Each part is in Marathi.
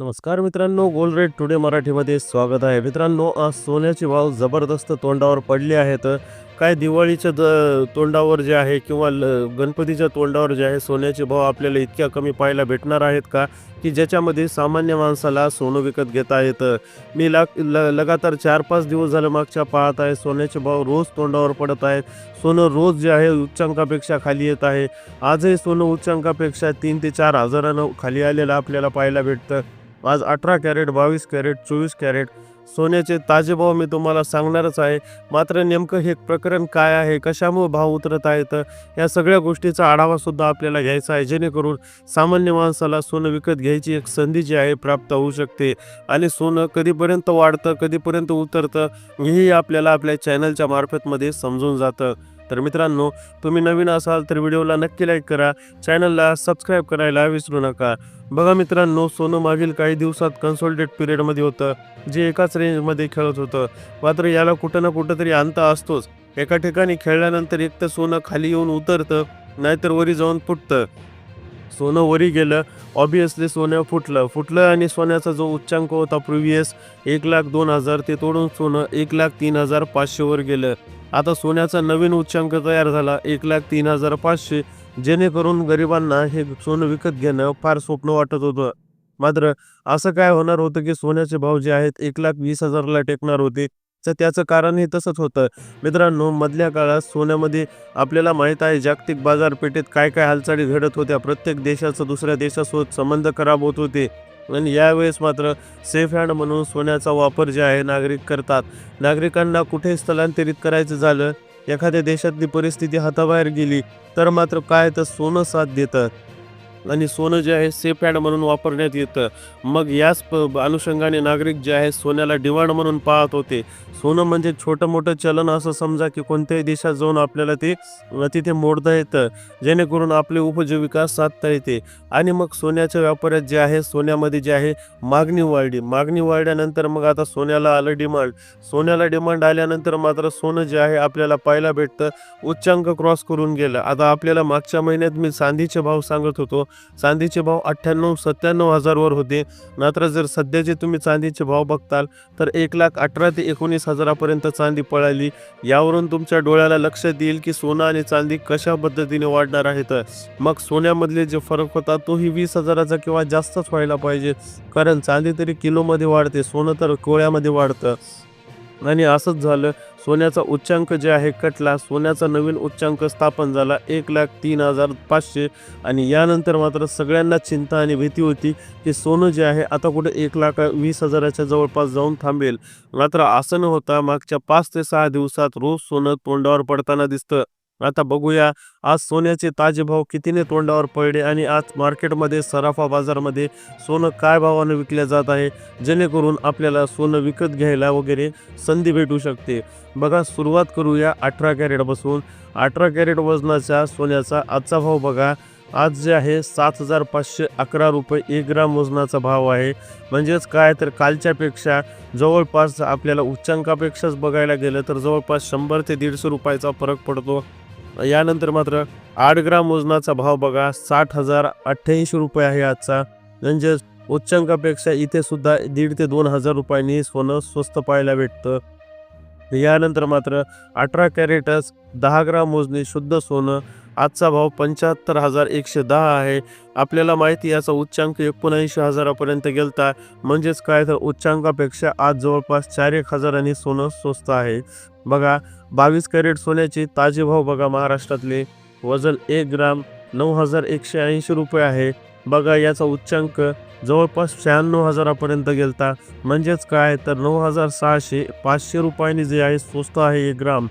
नमस्कार मित्रांनो गोल्ड रेट टुडे मराठीमध्ये स्वागत आहे. मित्रांनो आज सोन्याचे भाव जबरदस्त तोंडावर पडले आहेत काय दिवाळीच्या द तोंडावर जे आहे किंवा ल गणपतीच्या तोंडावर जे आहे सोन्याचे भाव आपल्याला इतक्या कमी पाहायला भेटणार आहेत का? की ज्याच्यामध्ये सामान्य माणसाला सोनं विकत घेता येतं. मी लाग ल लगातार चार पाच दिवस झालं मागच्या पाहत आहे सोन्याचे भाव रोज तोंडावर पडत आहेत. सोनं रोज जे आहे उच्चांकापेक्षा खाली येत आहे. आजही सोनं उच्चांकापेक्षा तीन ते चार हजारानं खाली आलेलं आपल्याला पाहायला भेटतं. आज अठरा कॅरेट बावीस कॅरेट चोवीस कॅरेट. सोन्याचे ताजे भाव मी तुम्हाला सांगणारच आहे. मात्र नेमकं हे प्रकरण काय आहे? कशामुळे भाव उतरत आहेत? या सगळ्या गोष्टीचा आढावासुद्धा आपल्याला घ्यायचा आहे. जेणेकरून सामान्य माणसाला सोनं विकत घ्यायची एक संधी जी आहे प्राप्त होऊ शकते. आणि सोनं कधीपर्यंत वाढतं कधीपर्यंत उतरतं हेही आपल्याला आपल्या चॅनलच्या मार्फतमध्ये समजून जातं. तर मित्रांनो तुम्ही नवीन असाल तर व्हिडिओला नक्की लाईक करा. चॅनलला सबस्क्राईब करायला विसरू नका. बघा मित्रांनो सोनं मागील काही दिवसात कन्सोल्टेड पिरियडमध्ये होतं. जे एकाच रेंजमध्ये खेळत होतं. मात्र याला कुठं ना कुठं तरी अंत असतोच. एका ठिकाणी खेळल्यानंतर एक तर सोनं खाली येऊन उतरतं नाहीतर वरी जाऊन फुटतं. सोनं वरी गेलं ऑबियसली सोनं फुटलं. फुटलं आणि सोन्याचा जो उच्चांक होता प्रिव्हियस एक लाख दोन हजार ते तोडून सोनं एक लाख तीन हजार पाचशेवर गेलं. आता सोन्याचा नवीन उच्चांक तयार झाला. एक लाख तीन हजार पाचशे. जेणेकरून गरिबांना हे सोनं विकत घेणं फार स्वप्न वाटत होतं. मात्र असं काय होणार होतं की सोन्याचे भाव जे आहेत एक लाख वीस हजारला टेकणार होते? तर त्याचं कारणही तसंच होतं. मित्रांनो मधल्या काळात सोन्यामध्ये आपल्याला माहीत आहे जागतिक बाजारपेठेत काय काय हालचाली घडत होत्या. प्रत्येक देशाचं दुसऱ्या देशासोबत संबंध खराब होत होते. आणि यावेळेस मात्र सेफ हँड म्हणून सोन्याचा वापर जे आहे नागरिक करतात. नागरिकांना कुठे स्थलांतरित करायचं झालं? एखाद्या देशातली परिस्थिती हाताबाहेर गेली तर मात्र काय तर सोनं साथ देतं आणि सोनं जे आहे सेफ हँड म्हणून वापरण्यात येतं. मग याच प अनुषंगाने नागरिक जे आहे सोन्याला डिमांड म्हणून पाहत होते. सोनं म्हणजे छोटं मोठं चलन असं समजा की कोणत्याही देशात जाऊन आपल्याला ते तिथे मोडता येतं. जेणेकरून आपली उपजीविका साधता येते. आणि मग सोन्याच्या व्यापारात जे आहे सोन्यामध्ये जे आहे मागणी वाढली. मागणी वाढल्यानंतर मग आता सोन्याला आलं डिमांड. सोन्याला डिमांड आल्यानंतर मात्र सोनं जे आहे आपल्याला पाहायला भेटतं. उच्चांक क्रॉस करून गेलं. आता आपल्याला मागच्या महिन्यात मी चांदीचे भाव सांगत होतो. चांदीचे भाव अठ्ठ्याण्णव सत्त्याण्णव हजारवर होते. मात्र जर सध्याचे तुम्ही चांदीचे भाव बघताल तर एक लाख अठरा ते एकोणीस हजारापर्यंत चांदी पळाली. यावरून तुमच्या डोळ्याला लक्षात येईल की सोनं आणि चांदी कशा पद्धतीने वाढणार आहेत. मग सोन्यामधले जे फरक होता तोही वीस हजाराचा किंवा जास्तच व्हायला पाहिजे. कारण चांदी तरी किलोमध्ये वाढते सोनं तर कोळ्यामध्ये वाढतं. आणि असंच झालं. सोन्याचा उच्चांक जे आहे कटला सोन्याचा नवीन उच्चांक स्थापन झाला एक लाख तीन हजार पाचशे. आणि यानंतर मात्र सगळ्यांना चिंता आणि भीती होती की सोनं जे आहे आता कुठे एक लाख वीस हजाराच्या जवळपास जाऊन थांबेल. मात्र असं न होता मागच्या पाच ते सहा दिवसात रोज सोनं तोंडावर पडताना दिसतं. आता बघूया आज सोन्याचे ताजे भाव कितीने तोंडावर पडले आणि आज मार्केटमध्ये सराफा बाजारमध्ये सोनं काय भावानं विकल्या जात आहे? जेणेकरून आपल्याला सोनं विकत घ्यायला वगैरे संधी भेटू शकते. बघा सुरुवात करूया अठरा कॅरेटपासून अठरा कॅरेट वजनाच्या सोन्याचा आजचा भाव बघा. आज जे आहे सात हजार पाचशे अकरा रुपये एक ग्राम वजनाचा भाव आहे. म्हणजेच काय तर कालच्यापेक्षा जवळपास आपल्याला उच्चांकापेक्षाच बघायला गेलं तर जवळपास शंभर ते दीडशे रुपयाचा फरक पडतो. यानंतर मात्र आठ ग्राम वजनाचा भाव बघा साठ हजार अठ्ठ्याऐंशी रुपये आहे आजचा. म्हणजेच उच्चांकापेक्षा इथे सुद्धा दीड ते दोन हजार रुपयांनी सोनं स्वस्त पाहायला भेटतं. यानंतर मात्र अठरा कॅरेटस दहा ग्राम मोजणी शुद्ध सोनं आजचा भाव पंच्याहत्तर हजार एकशे दहा आहे. आपल्याला माहिती याचा उच्चांक एकोणऐंशी हजारापर्यंत गेलता. म्हणजेच काय तर उच्चांकापेक्षा आज जवळपास चार एक हजारांनी सोनं स्वस्त आहे. बघा बावीस कॅरेट सोन्याचे ताजे भाव बघा महाराष्ट्रातले. वजन एक ग्राम नऊ हजार एकशे ऐंशी रुपये आहे. बघा याचा उच्चांक जवळपास शहाण्णव हजारापर्यंत गेलता. म्हणजेच काय? तर नऊ हजार सहाशे पाचशे रुपयांनी जे आहे स्वस्त आहे एक ग्राम.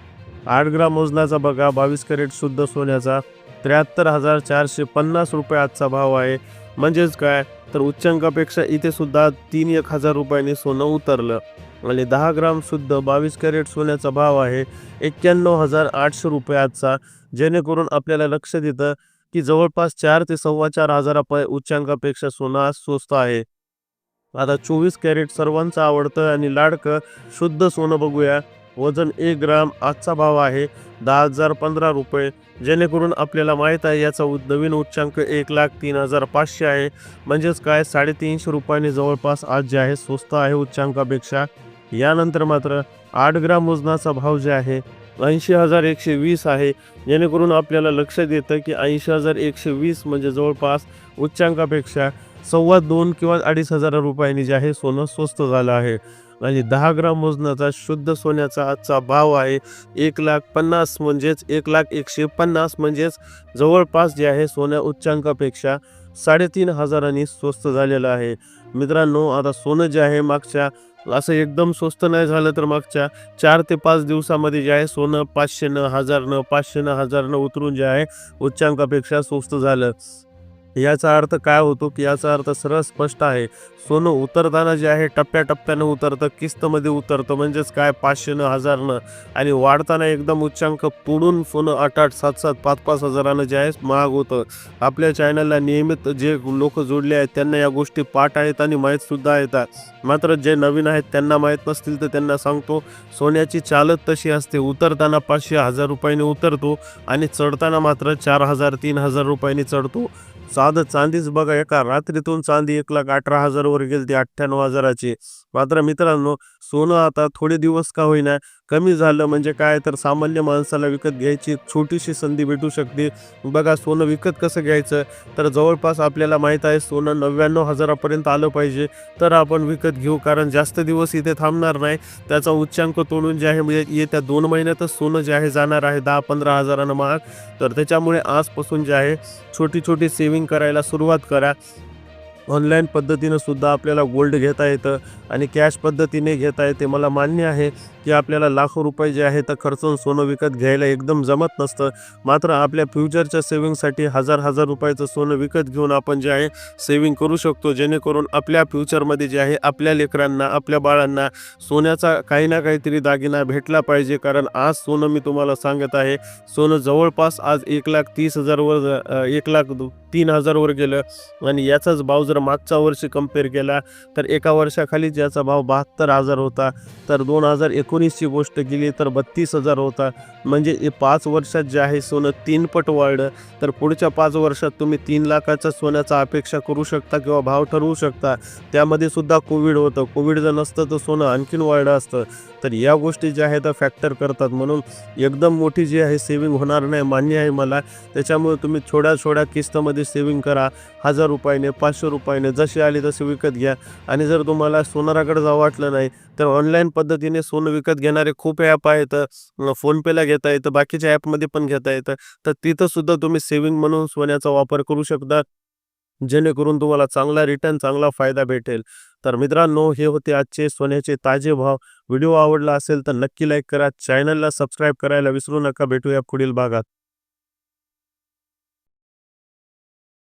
आठ ग्राम वजनाचा बघा बावीस कॅरेट शुद्ध सोन्याचा. त्र्याहत्तर हजार चारशे पन्नास रुपये आजचा भाव आहे. म्हणजेच काय? तर उच्चांकापेक्षा इथे सुद्धा तीन एक हजार रुपयांनी सोनं उतरलं. आणि दहा ग्राम शुद्ध बावीस कॅरेट सोन्याचा भाव आहे एक्क्याण्णव हजार आठशे रुपये आजचा. जेणेकरून आपल्याला लक्ष देतं की जवळपास चार ते सव्वा चार हजाराप उच्चांकापेक्षा सोनं आज स्वस्त आहे. आता चोवीस कॅरेट सर्वांचं आवडतं आणि लाडकं शुद्ध सोनं बघूया. वजन एक ग्राम आजचा भाव आहे दहा हजार पंधरा रुपये. जेणेकरून आपल्याला माहीत आहे याचा नवीन उच्चांक एक लाख तीन हजार पाचशे आहे. म्हणजेच काय? साडेतीनशे रुपयांनी जवळपास आज जे आहे स्वस्त आहे उच्चांकापेक्षा. यानंतर मात्र आठ ग्राम वजनाचा भाव जे आहे ऐंशी हजार एकशे वीस आहे. जेणेकरून आपल्याला लक्षात येतं की ऐंशी हजार एकशे वीस म्हणजे जवळपास उच्चांकापेक्षा सव्वा दोन किंवा अडीच हजार रुपयांनी जे आहे सोनं स्वस्त झालं आहे. आणि दहा ग्राम वजनाचा शुद्ध सोन्याचा आजचा भाव आहे एक लाख पन्नास म्हणजेच एक लाख एकशे पन्नास म्हणजेच जवळपास जे आहे सोन्या उच्चांकापेक्षा साडेतीन हजारांनी स्वस्त झालेलं आहे. मित्रांनो आता सोनं जे आहे मागच्या असं एकदम स्वस्त नाही झालं तर मागच्या चार ते पाच दिवसामध्ये जे आहे सोनं पाचशेनं हजारनं पाचशेनं हजारनं उतरून जे आहे उच्चांकापेक्षा स्वस्त झालं. याचा अर्थ काय होतो की याचा अर्थ सरळ स्पष्ट आहे. सोनं उतरताना जे आहे टप्प्याटप्प्यानं उतरतं किस्तमध्ये उतरतं म्हणजेच काय? पाचशेनं हजारनं. आणि वाढताना एकदम उच्चांक पुढून सोनं आठ आठ सात सात पाच पाच हजारानं जे आहे महाग होतं. आपल्या चॅनलला नियमित जे लोक जोडले आहेत त्यांना या गोष्टी पाठ आहेत आणि माहीतसुद्धा येतात मात्र जे नवीन आहेत त्यांना माहीत नसतील तर त्यांना सांगतो सोन्याची चालत तशी असते. उतरताना पाचशे हजार रुपयाने उतरतो आणि चढताना मात्र चार हजार तीन हजार रुपयांनी चढतो. साधं चांदीच बघा एका रात्रीतून चांदी एक लाख अठरा हजारवर गेली ती अठ्ठ्याण्णव हजाराची. मात्र मित्रांनो सोनं आता थोडे दिवस का होईना कमी झालं म्हणजे काय? तर सामान्य माणसाला विकत घ्यायची छोटीशी संधी भेटू शकते. बघा सोनं विकत कसं घ्यायचं? तर जवळपास आपल्याला माहीत आहे सोनं नव्याण्णव हजारापर्यंत आलं पाहिजे. तर आपण विकत घेऊ कारण जास्त दिवस इथे थांबणार नाही. त्याचा उच्चांक तोडून जे आहे म्हणजे येत्या दोन महिन्यातच सोनं जे आहे जाणार आहे दहा पंधरा हजारानं महाग. तर त्याच्यामुळे आजपासून जे आहे छोटी छोटी सेविंग करायला सुरुवात करा. ऑनलाईन पद्धतीनं सुद्धा आपल्याला गोल्ड घेता येतं आणि कॅश पद्धतीने घेता येते. मला मान्य आहे की आपल्याला लाखो रुपये जे आहे तर खर्चून सोनं विकत घ्यायला एकदम जमत नसतं. मात्र आपल्या फ्युचरच्या सेविंगसाठी हजार हजार रुपयाचं सोनं विकत घेऊन आपण जे आहे सेविंग करू शकतो. जेणेकरून आपल्या फ्युचरमध्ये जे आहे आपल्या लेकरांना आपल्या बाळांना सोन्याचा काही ना काहीतरी दागिना भेटला पाहिजे. कारण आज सोनं मी तुम्हाला सांगत आहे सोनं जवळपास आज एक लाख तीस हजारवर एक लाख तीन हजारवर गेलं. आणि याचाच भाव जर मागच्या वर्षी कंपेअर केला तर एका वर्षाखाली ज्याचा भाव बहात्तर हजार होता तर दोन हजार एकोणीसची गोष्ट केली तर बत्तीस हजार होता. म्हणजे पाच वर्षात जे आहे सोनं तीन पट वाढलं. तर पुढच्या पाच वर्षात तुम्ही तीन लाखाच्या सोन्याचा अपेक्षा करू शकता किंवा भाव ठरवू शकता. त्यामध्ये सुद्धा कोविड होतं. कोविड जर नसतं तर सोनं आणखीन वाढलं असतं. तर या गोष्टी ज्या आहेत त्या फॅक्टर करतात. म्हणून एकदम मोठी जी आहे सेविंग होणार नाही मान्य आहे मला. त्याच्यामुळे तुम्ही छोड्या छोड्या किस्तमध्ये सेविंग करा. हजार रुपयाने पाचशे रुपयाने जशी आली तशी विकत घ्या. आणि जर तुम्हाला सोनाराकडे जावं वाटलं नाही तर ऑनलाईन पद्धतीने सोनं विकत घेणारे खूप ॲप आहेत. फोनपेला घेता येतं बाकीच्या ॲपमध्ये पण घेता येतं. तर तिथंसुद्धा तुम्ही सेविंग म्हणून सोन्याचा वापर करू शकता. जेणेकरून तुम्हाला चांगला रिटर्न चांगला फायदा भेटेल. तर मित्रांनो हे होते आजचे सोन्याचे ताजे भाव. व्हिडिओ आवडला असेल तर नक्की लाईक करा. चॅनलला सबस्क्राईब करायला विसरू नका. भेटूया पुढील भागात.